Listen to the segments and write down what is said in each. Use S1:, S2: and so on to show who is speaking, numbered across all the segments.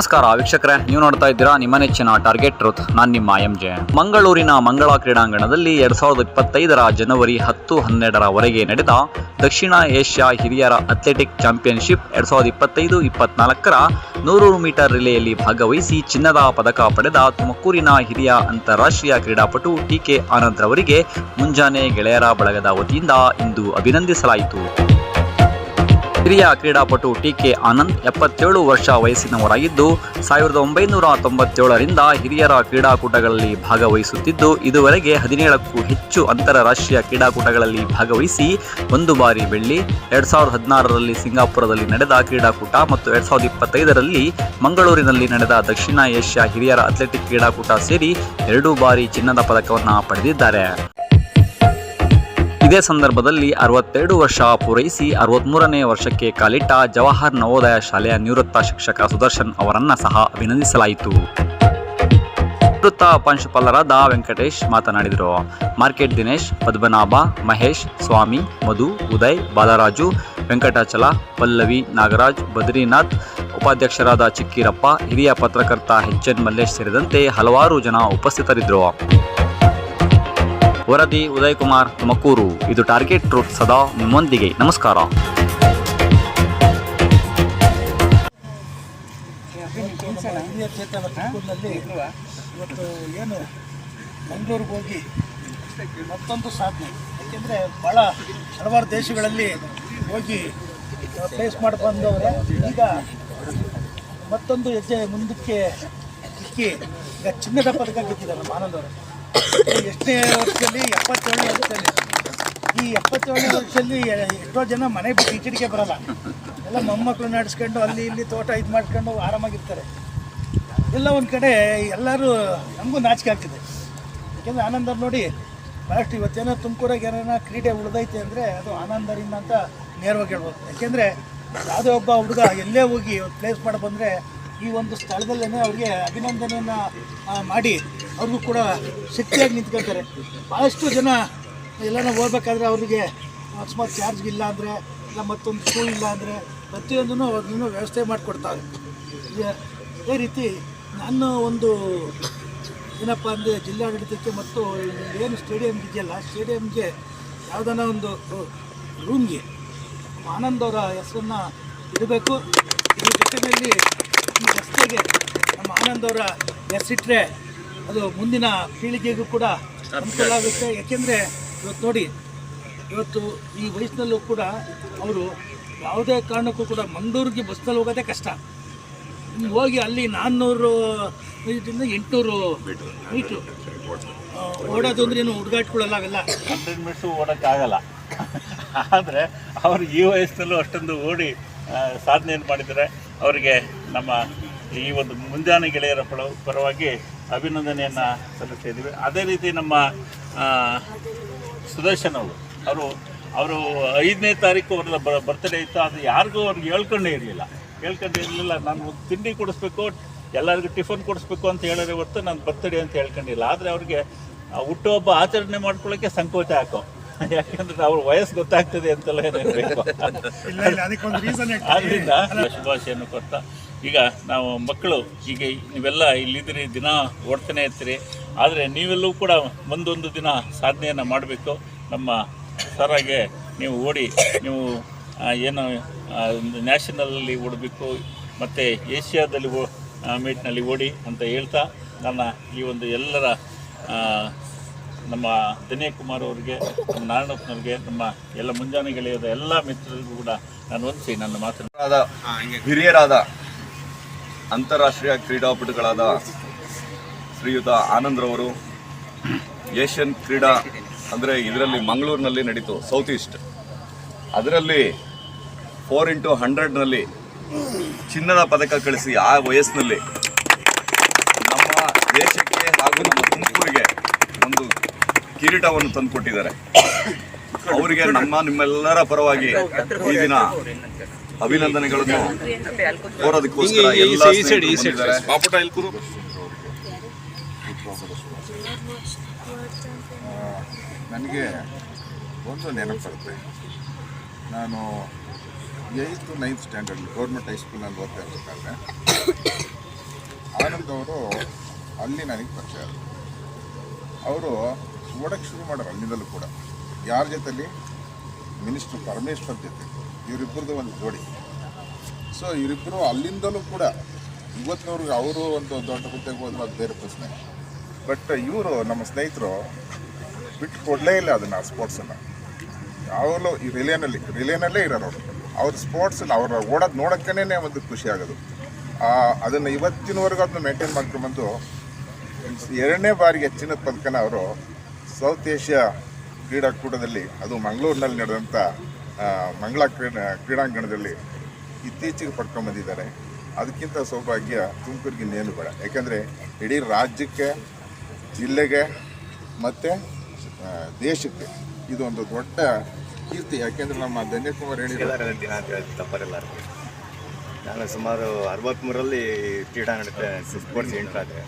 S1: ನಮಸ್ಕಾರ ವೀಕ್ಷಕರೇ, ನೀವು ನೋಡ್ತಾ ಇದ್ದೀರಾ ನಿಮ್ಮ ನೆಚ್ಚಿನ ಟಾರ್ಗೆಟ್ ಟ್ರೂತ್ ನಾನು ನಿಮ್ಮ ಎಂ ಜೆ ಮಂಗಳೂರಿನ ಮಂಗಳ ಕ್ರೀಡಾಂಗಣದಲ್ಲಿ ಎರಡ್ ಸಾವಿರದ ಇಪ್ಪತ್ತೈದರ ಜನವರಿ ಹತ್ತು ಹನ್ನೆರಡರವರೆಗೆ ನಡೆದ ದಕ್ಷಿಣ ಏಷ್ಯಾ ಹಿರಿಯರ ಅಥ್ಲೆಟಿಕ್ ಚಾಂಪಿಯನ್ಶಿಪ್ ಎರಡ್ ಸಾವಿರದ ಇಪ್ಪತ್ತೈದು ಇಪ್ಪತ್ನಾಲ್ಕರ ನೂರು ಮೀಟರ್ ರಿಲೆಯಲ್ಲಿ ಭಾಗವಹಿಸಿ ಚಿನ್ನದ ಪದಕ ಪಡೆದ ತುಮಕೂರಿನ ಹಿರಿಯ ಅಂತಾರಾಷ್ಟ್ರೀಯ ಕ್ರೀಡಾಪಟು ಟಿಕೆ ಆನಂದ್ ರವರಿಗೆ ಮುಂಜಾನೆ ಗೆಳೆಯರ ಬಳಗದ ವತಿಯಿಂದ ಇಂದು ಅಭಿನಂದಿಸಲಾಯಿತು. ಹಿರಿಯ ಕ್ರೀಡಾಪಟು ಟಿ ಕೆ ಆನಂದ್ ಎಪ್ಪತ್ತೇಳು ವರ್ಷ ವಯಸ್ಸಿನವರಾಗಿದ್ದು, ಸಾವಿರದ ಒಂಬೈನೂರ ತೊಂಬತ್ತೇಳರಿಂದ ಹಿರಿಯರ ಕ್ರೀಡಾಕೂಟಗಳಲ್ಲಿ ಭಾಗವಹಿಸುತ್ತಿದ್ದು, ಇದುವರೆಗೆ ಹದಿನೇಳಕ್ಕೂ ಹೆಚ್ಚು ಅಂತಾರಾಷ್ಟ್ರೀಯ ಕ್ರೀಡಾಕೂಟಗಳಲ್ಲಿ ಭಾಗವಹಿಸಿ, ಒಂದು ಬಾರಿ ಬೆಳ್ಳಿ, ಎರಡ್ ಸಾವಿರದ ಹದಿನಾರರಲ್ಲಿ ಸಿಂಗಾಪುರದಲ್ಲಿ ನಡೆದ ಕ್ರೀಡಾಕೂಟ ಮತ್ತು ಎರಡ್ ಸಾವಿರದ ಇಪ್ಪತ್ತೈದರಲ್ಲಿ ಮಂಗಳೂರಿನಲ್ಲಿ ನಡೆದ ದಕ್ಷಿಣ ಏಷ್ಯಾ ಹಿರಿಯರ ಅಥ್ಲೆಟಿಕ್ ಕ್ರೀಡಾಕೂಟ ಸೇರಿ ಎರಡು ಬಾರಿ ಚಿನ್ನದ ಪದಕವನ್ನು ಪಡೆದಿದ್ದಾರೆ. ಇದೇ ಸಂದರ್ಭದಲ್ಲಿ ಅರವತ್ತೆರಡು ವರ್ಷ ಪೂರೈಸಿ ಅರವತ್ಮೂರನೇ ವರ್ಷಕ್ಕೆ ಕಾಲಿಟ್ಟ ಜವಾಹರ್ ನವೋದಯ ಶಾಲೆಯ ನಿವೃತ್ತ ಶಿಕ್ಷಕ ಸುದರ್ಶನ್ ಅವರನ್ನ ಸಹ ಅಭಿನಂದಿಸಲಾಯಿತು. ನಿವೃತ್ತ ಪ್ರಾಂಶುಪಾಲರಾದ ವೆಂಕಟೇಶ್ ಮಾತನಾಡಿದರು. ಮಾರ್ಕೆಟ್ ದಿನೇಶ್, ಪದ್ಮನಾಭ, ಮಹೇಶ್, ಸ್ವಾಮಿ, ಮಧು, ಉದಯ್, ಬಾಲರಾಜು, ವೆಂಕಟಾಚಲ, ಪಲ್ಲವಿ, ನಾಗರಾಜ್, ಬದ್ರಿನಾಥ್, ಉಪಾಧ್ಯಕ್ಷರಾದ ಚಿಕ್ಕಿರಪ್ಪ, ಹಿರಿಯ ಪತ್ರಕರ್ತ ಎಚ್ ಎನ್ ಮಲ್ಲೇಶ್ ಸೇರಿದಂತೆ ಹಲವಾರು ಜನ ಉಪಸ್ಥಿತರಿದ್ದರು. ವರದಿ ಉದಯ್ ಕುಮಾರ್ ತುಮಕೂರು. ಇದು ಟಾರ್ಗೆಟ್ ಟ್ರೂತ್ ಸದಾ ನಿಮ್ಮೊಂದಿಗೆ. ನಮಸ್ಕಾರ.
S2: ಇವತ್ತು ಏನು ಮಂಗಳೂರಿಗೆ ಹೋಗಿ ಮತ್ತೊಂದು ಸಾಧನೆ. ಯಾಕೆಂದರೆ ಭಾಳ ಹಲವಾರು ದೇಶಗಳಲ್ಲಿ ಹೋಗಿ ಫೇಸ್ ಮಾಡಿ ಬಂದವರೆ. ಈಗ ಮತ್ತೊಂದು ಹೆಜ್ಜೆ ಮುಂದಕ್ಕೆ ಇಕ್ಕಿ ಈಗ ಚಿನ್ನದ ಪದಕ ಗೆದ್ದಿದ್ದಾರೆ ನಮ್ಮ ಆನಂದ್ ಅವರು ಎಷ್ಟನೇ ವರ್ಷದಲ್ಲಿ ಎಪ್ಪತ್ತೇಳನೇ ವರ್ಷದಲ್ಲಿ ಈ ಎಪ್ಪತ್ತೇಳನೇ ವರ್ಷದಲ್ಲಿ ಎಷ್ಟೋ ಜನ ಮನೆ ಬಿಟ್ಟು ಈಚೆಗೆ ಬರಲ್ಲ ಎಲ್ಲ ಮೊಮ್ಮಕ್ಕಳು ನಡೆಸ್ಕೊಂಡು ಅಲ್ಲಿ ಇಲ್ಲಿ ತೋಟ ಇದು ಮಾಡ್ಕೊಂಡು ಆರಾಮಾಗಿರ್ತಾರೆ ಎಲ್ಲ ಒಂದು ಕಡೆ ಎಲ್ಲರೂ ನಮಗೂ ನಾಚಿಕೆ ಆಗ್ತಿದೆ ಯಾಕೆಂದರೆ ಆನಂದರ್ ನೋಡಿ ಭಾಳಷ್ಟು ಇವತ್ತೇನೋ ತುಮಕೂರಾಗ ಏನಾರ ಕ್ರೀಡೆ ಉಳಿದೈತೆ ಅಂದರೆ ಅದು ಆನಂದರಿಂದ ಅಂತ ನೇರವಾಗಿ ಹೇಳ್ಬೋದು ಯಾಕೆಂದರೆ ಯಾವುದೇ ಒಬ್ಬ ಹುಡುಗ ಎಲ್ಲೇ ಹೋಗಿ ಪ್ಲೇಸ್ ಮಾಡಿ ಬಂದರೆ ಈ ಒಂದು ಸ್ಥಳದಲ್ಲೇ ಅವ್ರಿಗೆ ಅಭಿನಂದನೆಯನ್ನು ಮಾಡಿ ಅವ್ರಿಗೂ ಕೂಡ ಶಕ್ತಿಯಾಗಿ ನಿಂತ್ಕೊಳ್ತಾರೆ. ಭಾಳಷ್ಟು ಜನ ಎಲ್ಲನ ಓದಬೇಕಾದ್ರೆ ಅವರಿಗೆ ಅಕಸ್ಮಾತ್ ಚಾರ್ಜ್ ಇಲ್ಲ ಅಂದರೆ, ಇಲ್ಲ ಮತ್ತೊಂದು ಸ್ಕೂಲ್ ಇಲ್ಲ ಅಂದರೆ ಪ್ರತಿಯೊಂದನ್ನು ಅವ್ರನ್ನೂ ವ್ಯವಸ್ಥೆ ಮಾಡಿಕೊಡ್ತಾರೆ. ಅದೇ ರೀತಿ ನಾನು ಒಂದು ಏನಪ್ಪ ಅಂದರೆ ಜಿಲ್ಲಾಡಳಿತಕ್ಕೆ ಮತ್ತು ಏನು ಸ್ಟೇಡಿಯಂ ಇದೆಯಲ್ಲ ಸ್ಟೇಡಿಯಂಗೆ ಯಾವುದನ್ನ ಒಂದು ರೂಮ್ಗೆ ಆನಂದ್ ಅವರ ಹೆಸರನ್ನು ಇಡಬೇಕು. ಇದ್ರ ಜೊತೆಯಲ್ಲಿ ಈ ರಸ್ತೆಗೆ ನಮ್ಮ ಆನಂದ್ ಅವರ ಹೆಸರಿಟ್ಟರೆ ಅದು ಮುಂದಿನ ಪೀಳಿಗೆಗೂ ಕೂಡ ಅನುಕೂಲ ಆಗುತ್ತೆ. ಯಾಕೆಂದರೆ ಇವತ್ತು ನೋಡಿ, ಇವತ್ತು ಈ ವಯಸ್ಸಿನಲ್ಲೂ ಕೂಡ ಅವರು ಯಾವುದೇ ಕಾರಣಕ್ಕೂ ಕೂಡ ಮಂಗಳೂರಿಗೆ ಬಸ್ನಲ್ಲಿ ಹೋಗೋದೇ ಕಷ್ಟ. ಹೋಗಿ ಅಲ್ಲಿ ನಾನ್ನೂರು, ಇದರಿಂದ ಎಂಟುನೂರು ಮೀಟ್ರು. ಓಡೋದು ಅಂದ್ರೆ ಏನು ಅವೆಲ್ಲ?
S3: ಹಂಡ್ರೆಡ್ ಮೀಟ್ಸು ಓಡೋಕ್ಕಾಗಲ್ಲ ಆದರೆ ಅವರು ಈ ವಯಸ್ಸಿನಲ್ಲೂ ಅಷ್ಟೊಂದು ಓಡಿ ಸಾಧನೆಯನ್ನು ಮಾಡಿದರೆ ಅವರಿಗೆ ನಮ್ಮ ಈ ಒಂದು ಮುಂಜಾನೆ ಗೆಳೆಯರ ಪರ, ಪರವಾಗಿ ಅಭಿನಂದನೆಯನ್ನು ಸಲ್ಲಿಸ್ತಿದ್ದೀವಿ ಅದೇ ರೀತಿ ನಮ್ಮ ಸುದರ್ಶನ್ ಅವರು ಅವರು ಅವರು ಐದನೇ ತಾರೀಕು ಬ ಬರ್ತ್ಡೇ ಇತ್ತು. ಅದು ಯಾರಿಗೂ ಅವ್ರಿಗೆ ಹೇಳ್ಕೊಂಡೇ ಇರಲಿಲ್ಲ. ಹೇಳ್ಕೊಂಡೇ ಇರಲಿಲ್ಲ. ನಾನು ತಿಂಡಿ ಕೊಡಿಸ್ಬೇಕು ಎಲ್ಲರಿಗೂ ಟಿಫನ್ ಕೊಡಿಸ್ಬೇಕು ಅಂತ ಹೇಳೋದೇ ಹೊರತು ನಾನು ಬರ್ತಡೇ ಅಂತ ಹೇಳ್ಕೊಂಡಿಲ್ಲ. ಆದರೆ ಅವ್ರಿಗೆ ಹುಟ್ಟುಹಬ್ಬ ಆಚರಣೆ ಮಾಡ್ಕೊಳ್ಳೋಕ್ಕೆ ಸಂಕೋಚ ಹಾಕೋ. ಯಾಕಂದ್ರೆ ಅವ್ರ ವಯಸ್ಸು ಗೊತ್ತಾಗ್ತದೆ ಅಂತೆಲ್ಲ ಏನೇನು ಬೇಕು? ಅದರಿಂದ ಶುಭಾಶಯನ್ನು ಕೊಡ್ತಾ ಈಗ ನಾವು ಮಕ್ಕಳು ಈಗ ನೀವೆಲ್ಲ ಇಲ್ಲಿದ್ದೀರಿ, ದಿನ ಓಡ್ತಾನೆ ಇರ್ತೀರಿ. ಆದರೆ ನೀವೆಲ್ಲೂ ಕೂಡ ಮುಂದೊಂದು ದಿನ ಸಾಧನೆಯನ್ನು ಮಾಡಬೇಕು. ನಮ್ಮ ಸರಾಗೆ ನೀವು ಓಡಿ, ನೀವು ಏನು ನ್ಯಾಷನಲಲ್ಲಿ ಓಡಬೇಕು, ಮತ್ತು ಏಷ್ಯಾದಲ್ಲಿ ಓ ಮೀಟ್ನಲ್ಲಿ ಓಡಿ ಅಂತ ಹೇಳ್ತಾ ನನ್ನ ಈ ಒಂದು ಎಲ್ಲರ ನಮ್ಮ ಕುಮಾರ್ ಅವರಿಗೆ, ನಮ್ಮ ನಾರಾಯಣಪ್ಪನವ್ರಿಗೆ, ನಮ್ಮ ಎಲ್ಲ ಮುಂಜಾನೆ ಗೆಳೆಯದ ಎಲ್ಲ ಮಿತ್ರರಿಗೂ ಕೂಡ ನಾನು ಹೊಂದಿಸಿ ನನ್ನ ಮಾತನ್ನು.
S4: ಆದ ಹಿರಿಯರಾದ ಅಂತಾರಾಷ್ಟ್ರೀಯ ಕ್ರೀಡಾಪಟುಗಳಾದ ಶ್ರೀಯುತ ಆನಂದ್ರವರು ಏಷ್ಯನ್ ಕ್ರೀಡಾ, ಅಂದರೆ ಇದರಲ್ಲಿ ಮಂಗಳೂರಿನಲ್ಲಿ ನಡೀತು ಸೌತ್ ಈಸ್ಟ್ ಅದರಲ್ಲಿ ಫೋರ್ ಇಂಟು ಹಂಡ್ರೆಡ್ನಲ್ಲಿ ಚಿನ್ನದ ಪದಕ ಕಳಿಸಿ ಆ ವಯಸ್ಸಿನಲ್ಲಿ ನಮ್ಮ ದೇಶಕ್ಕೆ ಹಾಗೂ ನಮ್ಮ ತುಮಕೂರಿಗೆ ಒಂದು ಕಿರೀಟವನ್ನು ತಂದುಕೊಟ್ಟಿದ್ದಾರೆ. ಅವರಿಗೆ ನಮ್ಮ ನಿಮ್ಮೆಲ್ಲರ ಪರವಾಗಿ ಈ ದಿನ ಅಭಿನಂದನೆಗಳನ್ನು ಕೋರೋದಕ್ಕೋಸ್ಕರ ಎಲ್ಲ ಬಂದಿದ್ದಾರೆ.
S5: ನನಗೆ ಒಂದು ನೆನಪು ಬರುತ್ತೆ ನಾನು ಏಯ್ತು ನೈನ್ತ್ ಸ್ಟ್ಯಾಂಡರ್ಡ್ ಗೌರ್ಮೆಂಟ್ ಹೈಸ್ಕೂಲ್ನಲ್ಲಿ ಓದ್ತಾ ಇರಬೇಕಾದ್ರೆ ಆನಂದ್ ಅವರು ಅಲ್ಲಿ ನನಗೆ ಪರಿಚಯ ಆದರು. ಅವರು ಓಡಕ್ಕೆ ಶುರು ಮಾಡೋರು ಅಲ್ಲಿಂದಲೂ ಕೂಡ. ಯಾರ ಜೊತೆಲಿ? ಮಿನಿಸ್ಟರ್ ಪರಮೇಶ್ವರ್ ಜೊತೆ. ಇವರಿಬ್ಬರದು ಒಂದು ಜೋಡಿ. ಸೊ ಇವರಿಬ್ಬರು ಅಲ್ಲಿಂದಲೂ ಕೂಡ ಇವತ್ತಿನವ್ರಿಗೆ ಅವರು ಒಂದು ದೊಡ್ಡ ಹುದ್ದೆಗೆ ಹೋದ್ರು ಅದು ಬೇರೆ ಪ್ರಶ್ನೆ. ಬಟ್ ಇವರು ನಮ್ಮ ಸ್ನೇಹಿತರು ಬಿಟ್ಟು ಕೊಡಲೇ ಇಲ್ಲ ಅದನ್ನು ಆ ಸ್ಪೋರ್ಟ್ಸನ್ನು ಯಾವಾಗಲೂ ಈ ರಿಲೇನಲ್ಲಿ ರಿಲೇನಲ್ಲೇ ಇರೋರು ಅವರು. ಅವ್ರ ಸ್ಪೋರ್ಟ್ಸನ್ನು ಅವ್ರ ಓಡೋದು ನೋಡೋಕ್ಕೇನೆ ಒಂದು ಖುಷಿ ಆಗೋದು. ಅದನ್ನು ಇವತ್ತಿನವರೆಗೂ ಅದನ್ನ ಮೇಂಟೈನ್ ಮಾಡ್ಕೊಂಡ್ಬಂದು ಎರಡನೇ ಬಾರಿಗೆ ಹೆಚ್ಚಿನ ಪದಕನ ಅವರು ಸೌತ್ ಏಷ್ಯಾ ಕ್ರೀಡಾಕೂಟದಲ್ಲಿ, ಅದು ಮಂಗಳೂರಿನಲ್ಲಿ ನಡೆದಂಥ ಮಂಗಳ ಕ್ರೀಡಾ, ಕ್ರೀಡಾಂಗಣದಲ್ಲಿ ಇತ್ತೀಚೆಗೆ ಪಡ್ಕೊಂಡ್ಬಂದಿದ್ದಾರೆ ಅದಕ್ಕಿಂತ ಸೌಭಾಗ್ಯ ತುಮಕೂರಿಗೆ ಇನ್ನೇನು ಬೇಡ. ಯಾಕೆಂದರೆ ಇಡೀ ರಾಜ್ಯಕ್ಕೆ, ಜಿಲ್ಲೆಗೆ ಮತ್ತು ದೇಶಕ್ಕೆ ಇದೊಂದು ದೊಡ್ಡ ಕೀರ್ತಿ. ಯಾಕೆಂದರೆ ನಮ್ಮ ಧನ್ಯಕುಮಾರ್
S6: ಹೇಳಿದ್ದಾರೆ ದಿನ ತಪ್ಪರಿಲ್ಲ ನಾನು ಸುಮಾರು ಅರವತ್ತ್ಮೂರಲ್ಲಿ ಕ್ರೀಡಾಂಗಣಕ್ಕೆ ಸ್ಪೋರ್ಟ್ಸ್ ಎಂಟ್ರಾದೆ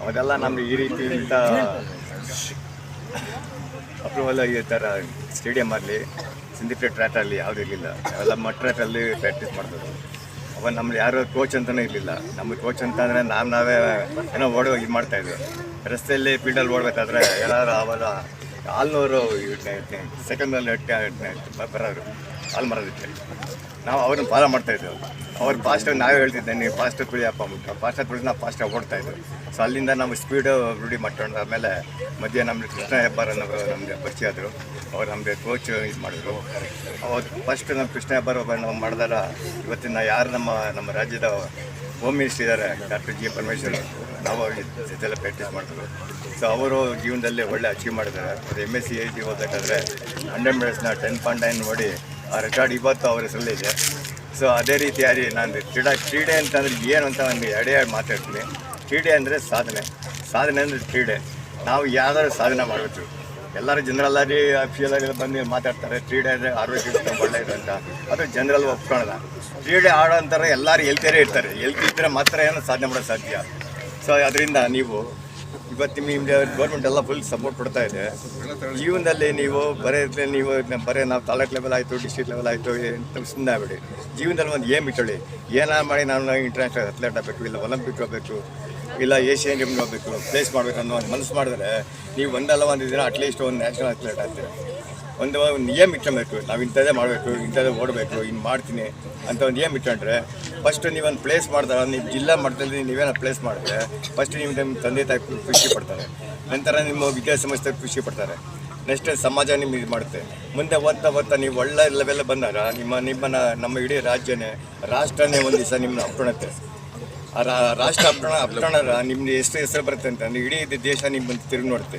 S6: ಅವಾಗೆಲ್ಲ ನಮಗೆ ಈ ರೀತಿ ಇಂಥ ಅಪ್ರೂವಲ್ ಈ ಥರ ಸ್ಟೇಡಿಯಂ ಆಗಲಿ ಸಿಂಡಿಕೇಟ್ ಟ್ರ್ಯಾಟ್ ಅಲ್ಲಿ ಯಾವುದೂ ಇರಲಿಲ್ಲ. ಎಲ್ಲ ಟ್ರ್ಯಾಟಲ್ಲಿ ಪ್ರಾಕ್ಟೀಸ್ ಮಾಡ್ತಿದ್ರು. ಅವಾಗ ನಮ್ದು ಯಾರೋ ಕೋಚ್ ಅಂತಲೇ ಇರಲಿಲ್ಲ. ನಮ್ಮ ಕೋಚ್ ಅಂತಂದರೆ ನಾವು ನಾವೇ ಏನೋ ಓಡೋ ಇದು ಮಾಡ್ತಾಯಿದ್ವಿ ರಸ್ತೆಯಲ್ಲಿ ಫೀಲ್ಡಲ್ಲಿ ಓಡಬೇಕಾದ್ರೆ ಎಲ್ಲರೂ ಅವಾಗ ಆಲ್ನೂರು ಸೆಕೆಂಡಲ್ಲಿ ಬರೋರು. ಹಾಲು ಮರೋದಕ್ಕೆ ನಾವು ಅವ್ರನ್ನ ಫಾಲೋ ಮಾಡ್ತಾ ಇದ್ದೆವು. ಅವ್ರು ಫಾಸ್ಟಾಗಿ ನಾವೇ ಹೇಳ್ತಿದ್ದೆ, ನೀವು ಫಾಸ್ಟಾಗಿ ತುಳಿಯಪ್ಪ ಮುಟ್ಟ ಫಾಸ್ಟಾಗಿ ತುಳಿದು ನಾವು ಫಾಸ್ಟಾಗಿ ಇದ್ದೆವು ಸೊ ಅಲ್ಲಿಂದ ನಾವು ಸ್ಪೀಡು ರೂಢಿ ಮಾಡ್ಕೊಂಡು ಆಮೇಲೆ ಮಧ್ಯೆ ನಮಗೆ ಕೃಷ್ಣ ಹೆಬ್ಬಾರ್ ಅನ್ನೋ ನಮಗೆ ಪರಿಚಯ ಆದರು. ಅವ್ರು ನಮಗೆ ಕೋಚ್ ಇದು ಮಾಡಿದ್ರು. ಅವ್ರು ಫಸ್ಟ್ ನಮ್ಮ ಕೃಷ್ಣ ಹೆಬ್ಬಾರ್ ಒಬ್ಬ ನಾವು ಮಾಡಿದಾರ. ಇವತ್ತಿನ ಯಾರು ನಮ್ಮ ನಮ್ಮ ರಾಜ್ಯದ ಹೋಮ್ ಮಿನಿಸ್ಟರ್ ಇದ್ದಾರೆ ಡಾಕ್ಟರ್ ಜಿ ಪರಮೇಶ್ವರ್ ನಾವು ಇದೆಲ್ಲ ಪ್ರಾಕ್ಟೀಸ್ ಮಾಡಿದ್ರು ಸೊ ಅವರು ಜೀವನದಲ್ಲಿ ಒಳ್ಳೆ ಅಚೀವ್ ಮಾಡಿದ್ದಾರೆ. ಅದು M S C I T ಓದಬೇಕಾದ್ರೆ ಹಂಡ್ರೆಡ್ ಮೆಡಲ್ಸ್ನ ಟೆನ್ ಪಾಯಿಂಟ್ ನೈನ್ ನೋಡಿ ಆ ರೆಕಾರ್ಡ್ ಇವತ್ತು ಅವ್ರ ಹೆಸರಲ್ಲಿ ಇದೆ. ಸೊ ಅದೇ ರೀತಿಯಾಗಿ ನಾನು ಕ್ರೀಡಾ ಕ್ರೀಡೆ ಅಂತಂದ್ರೆ ಏನು ಅಂತ ಒಂದು ಎರಡೇ ಮಾತಾಡ್ತೀನಿ. ಕ್ರೀಡೆ ಅಂದರೆ ಸಾಧನೆ. ಸಾಧನೆ ಅಂದರೆ ಕ್ರೀಡೆ. ನಾವು ಯಾವ್ದಾದ್ರು ಸಾಧನೆ ಮಾಡಬೇಕು. ಎಲ್ಲರೂ ಜನರಲ್ಲಾಗಿ ಅಫಿಷಿಯಲಾಗಿ ಬಂದು ಮಾತಾಡ್ತಾರೆ. ಕ್ರೀಡೆ ಅಂದರೆ ಆರೋಗ್ಯ ಒಳ್ಳೆಯದು ಅಂತ. ಅದು ಜನರಲ್ ಒಪ್ಕೊಳ್ಳೋಣ ಕ್ರೀಡೆ ಆಡೋ ಅಂತಾರೆ ಎಲ್ಲರೂ ಎಲ್ತಿಯರೇ ಇರ್ತಾರೆ. ಎಲ್ತಿದ್ರೆ ಮಾತ್ರ ಏನೋ ಸಾಧನೆ ಮಾಡೋಕ್ಕೆ ಸಾಧ್ಯ. ಸೊ ಅದರಿಂದ ನೀವು ಇವತ್ತು ನಿಮಗೆ ಗೌರ್ಮೆಂಟ್ ಎಲ್ಲ ಫುಲ್ ಸಪೋರ್ಟ್ ಕೊಡ್ತಾ ಇದೆ. ಜೀವನದಲ್ಲಿ ನೀವು ಬರೀ ನೀವು ಬರೇ, ನಾವು ತಾಲೂಕ್ ಲೆವೆಲ್ ಆಯಿತು ಡಿಸ್ಟ್ರಿಕ್ಟ್ ಲೆವೆಲ್ ಆಯಿತು ಸುಮ್ಮನೆ ಆಗಬೇಡಿ. ಜೀವನದಲ್ಲಿ ಒಂದು ಏಮ್ ಇಟ್ಟೊಳ್ಳಿ ಏನಾರು ಮಾಡಿ ನಾನು ಇಂಟರ್ನ್ಯಾಷನಲ್ ಅಥ್ಲೆಟ್ ಆಗಬೇಕು, ಇಲ್ಲ ಒಲಿಂಪಿಕ್ ಆಗಬೇಕು, ಇಲ್ಲ ಏಷ್ಯನ್ ಗೇಮ್ ಹೋಗಬೇಕು ಪ್ಲೇಸ್ ಮಾಡಬೇಕು ಅನ್ನೋ ಒಂದು ಮನಸ್ಸು ಮಾಡಿದ್ರೆ ನೀವು ಒಂದಲ್ಲ ಒಂದು ದಿನ ಅಟ್ಲೀಸ್ಟ್ ಒಂದು ನ್ಯಾಷನಲ್ ಅಥ್ಲೆಟ್ ಆಗ್ತೀರ. ಒಂದು ಒಂದು ಏಮ್ ಇಟ್ಕೊಬೇಕು. ನಾವು ಇಂಥದ್ದೇ ಮಾಡಬೇಕು, ಇಂಥದ್ದೇ ಓಡಬೇಕು ಇನ್ನು ಮಾಡ್ತೀನಿ ಅಂತ ಒಂದು ಏಮ್ ಇಟ್ಕೊಂಡ್ರೆ ಫಸ್ಟ್ ನೀವೊಂದು ಪ್ಲೇಸ್ ಮಾಡಿದಾಗ ನೀವು ಜಿಲ್ಲಾ ಮಟ್ಟದಲ್ಲಿ ನೀವೇನೋ ಪ್ಲೇಸ್ ಮಾಡಿದ್ರೆ ಫಸ್ಟ್ ನಿಮ್ಮ ನಿಮ್ಮ ತಂದೆ ತಾಯಿ ಖುಷಿ ಪಡ್ತಾರೆ. ನಂತರ ನಿಮ್ಮ ವಿದ್ಯಾಸಂಸ್ಥೆ ಖುಷಿ ಪಡ್ತಾರೆ. ನೆಕ್ಸ್ಟ್ ಸಮಾಜ ನಿಮ್ಗೆ ಇದು ಮಾಡುತ್ತೆ. ಮುಂದೆ ಓದ್ತಾ ಓದ್ತಾ ನೀವು ಒಳ್ಳೆ ಲೆವೆಲ್ ಬಂದಾಗ ನಿಮ್ಮ ನಿಮ್ಮನ್ನ ನಮ್ಮ ಇಡೀ ರಾಜ್ಯನೇ, ರಾಷ್ಟ್ರನೇ ಒಂದು ದಿವಸ ನಿಮ್ಮನ್ನ ಅಪ್ಪಣತ್ತೆ ಆ ರಾಷ್ಟ್ರ ಅಪ್ರಣ ಅಪ್ರಣರ ನಿಮ್ದು ಎಷ್ಟು ಹೆಸರು ಬರುತ್ತೆ ಅಂತಂದ್ರೆ ಇಡೀ ದೇಶ ನಿಮ್ಮನ್ನು ತಿರುಗಿ ನೋಡುತ್ತೆ